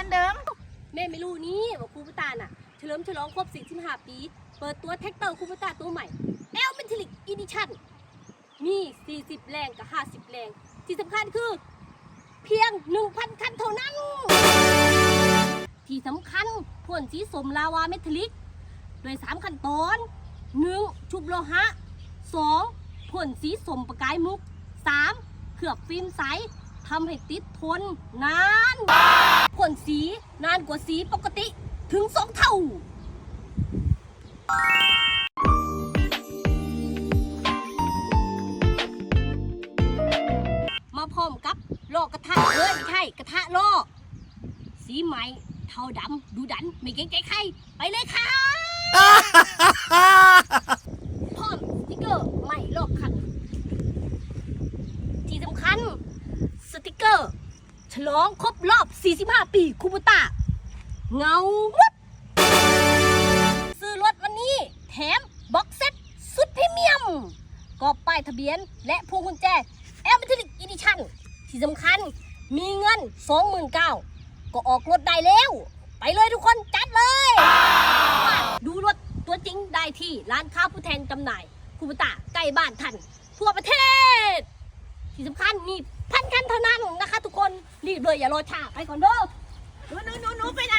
มือนเดิม แม่ไม่รู้นี่ว่าคูปตาน่ะเฉลิมฉลองครบ45ปี เปิดตัวแท็กเตอร์คูปตาตัวใหม่ L m e t a l i c Edition มี 40 แรงกับ 50 แรง ที่สำคัญคือ เพียง 1,000 คันเท่านั้น ที่สำคัญพ่นสีสมลาวาเมทัลลิก โดย 3 ขั้นตอน 1. ชุบโลหะ 2. พ่นสีสมประกายมุก 3. เคลือบฟิล์มใส ทำให้ติดทนนานพ่นสีนานกว่าสีปกติถึงสองเท่า มาพร้อมกับโลอกระทะเอ้ยไม่ใช่กระทะโลก สีใหม่เทาดำดูดัน ไม่เกรงใจใคร ไปเลยค่ะ พร้อมสติกเกอร์ใหม่รอบคัน ที่สำคัญ สติกเกอร์ ฉลองครบรอบ 45 ปีคูบูต้าเงาวัดซื้อรถวันนี้ แถมบ็อกเซ็ตสุดพรีเมียมกรอบป้ายทะเบียน และพวงกุญแจแอมเบอร์อีดิชั่นที่สำคัญมีเงิน 29,000 ก็ออกรถได้แล้ว ไปเลยทุกคนจัดเลย ดูรถตัวจริงได้ที่ร้านค้าผู้แทนจำหน่ายคูบูต้าใกล้บ้านท่านทั่วประเทศ ที่สำคัญมีพันคันเท่านั้นนะคะ ทุกคนรีบเลยอย่ารอช้าไปก่อนเด้อหนูหนูหนูนูไปไหน